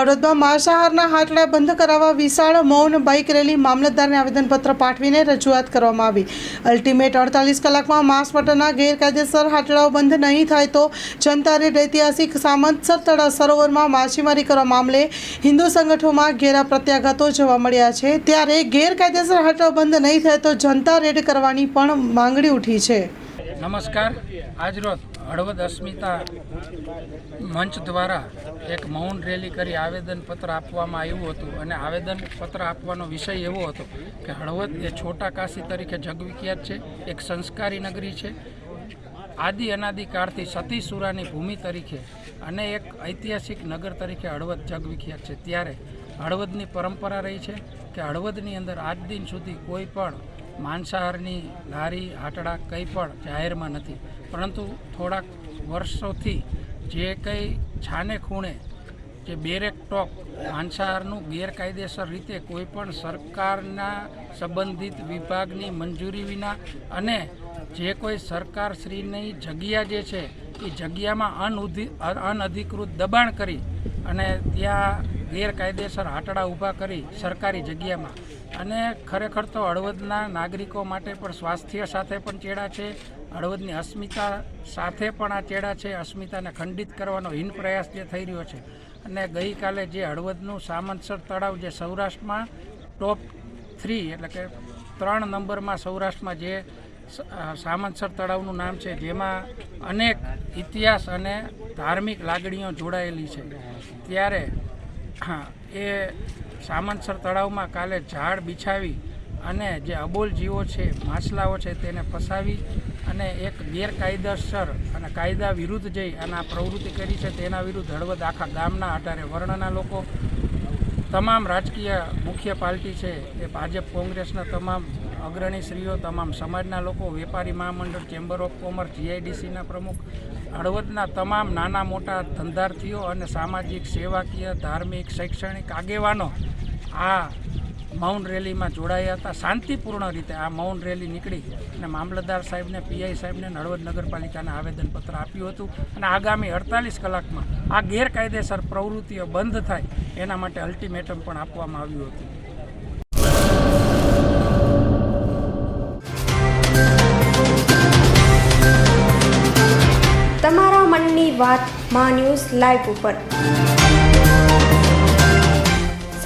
હળવદમાં માંસાહારના હાટલા બંધ કરાવવા વિશાળ મૌન બાઇક રેલી મામલતદારને આવેદનપત્ર પાઠવીને રજૂઆત કરવામાં આવી. અલ્ટિમેટ અડતાલીસ કલાકમાં માંસ મટનના ગેરકાયદેસર હાટલાઓ બંધ નહીં થાય તો જનતા રેડ ઐતિહાસિક સામંતસર તળા સરોવરમાં માછીમારી કરવા મામલે હિન્દુ સંગઠનોમાં ઘેરા પ્રત્યાઘાતો જોવા મળ્યા છે. ત્યારે ગેરકાયદેસર હાટલાઓ બંધ નહીં થાય તો જનતા રેડ કરવાની પણ માંગણી ઉઠી છે. નમસ્કાર. આજરોજ હળવદ અસ્મિતા મંચ દ્વારા એક મૌન રેલી કરી આવેદનપત્ર આપવામાં આવ્યું હતું અને આવેદનપત્ર આપવાનો વિષય એવો હતો કે હળવદ એ છોટા કાશી તરીકે જગવિખ્યાત છે, એક સંસ્કારી નગરી છે. આદિ અનાદિકાળથી સતીસુરાની ભૂમિ તરીકે અને એક ઐતિહાસિક નગર તરીકે હળવદ જગવિખ્યાત છે. ત્યારે હળવદની પરંપરા રહી છે કે હળવદની અંદર આજ દિન સુધી કોઈ પણ માંસાહારની લારી, હાટડા કંઈ પણ જાહેરમાં નથી. પરંતુ થોડાક વર્ષોથી જે કંઈ છાને ખૂણે જે બેરેક ટોક માંસાહારનું ગેરકાયદેસર રીતે કોઈપણ સરકારના સંબંધિત વિભાગની મંજૂરી વિના અને જે કોઈ સરકારશ્રીની જગ્યા જે છે, એ જગ્યામાં અનઉધિ અનઅધિકૃત દબાણ કરી અને ત્યાં ગેરકાયદેસર હાટડા ઊભા કરી સરકારી જગ્યામાં અને ખરેખર તો હળવદના નાગરિકો માટે પણ સ્વાસ્થ્ય સાથે પણ ચેડા છે. હળવદની અસ્મિતા સાથે પણ આ ચેડા છે. અસ્મિતાને ખંડિત કરવાનો હિન પ્રયાસ જે થઈ રહ્યો છે. અને ગઈકાલે જે હળવદનું સામંતસર તળાવ જે સૌરાષ્ટ્રમાં ટોપ થ્રી એટલે કે ત્રણ નંબરમાં સૌરાષ્ટ્રમાં જે સામંતસર તળાવનું નામ છે, જેમાં અનેક ઇતિહાસ અને ધાર્મિક લાગણીઓ જોડાયેલી છે. ત્યારે, હા, એ સામંતસર તળાવમાં કાલે ઝાડ બિછાવી અને જે અબોલ જીવો છે, માછલાઓ છે તેને ફસાવી અને એક ગેરકાયદેસર અને કાયદા વિરુદ્ધ જઈ અને આ પ્રવૃત્તિ કરી છે, તેના વિરુદ્ધ હળવદ આખા ગામના આધારે વર્ણના લોકો તમામ રાજકીય મુખ્ય પાર્ટી છે એ ભાજપ કોંગ્રેસના તમામ અગ્રણીશ્રીઓ, તમામ સમાજના લોકો, વેપારી મહામંડળ, ચેમ્બર ઓફ કોમર્સ, જીઆઈડીસીના પ્રમુખ, હળવદના તમામ નાના મોટા ધંધાર્થીઓ અને સામાજિક, સેવાકીય, ધાર્મિક, શૈક્ષણિક આગેવાનો આ મૌન રેલીમાં જોડાયા હતા. શાંતિપૂર્ણ રીતે આ મૌન રેલી નીકળી અને મામલતદાર સાહેબને, પીઆઈ સાહેબને અને હળવદ નગરપાલિકાને આવેદનપત્ર આપ્યું હતું અને આગામી અડતાલીસ કલાકમાં આ ગેરકાયદેસર પ્રવૃત્તિઓ બંધ થાય એના માટે અલ્ટિમેટમ પણ આપવામાં આવ્યું હતું. તમારા મનની વાત મા ન્યૂઝ લાઈવ ઉપર.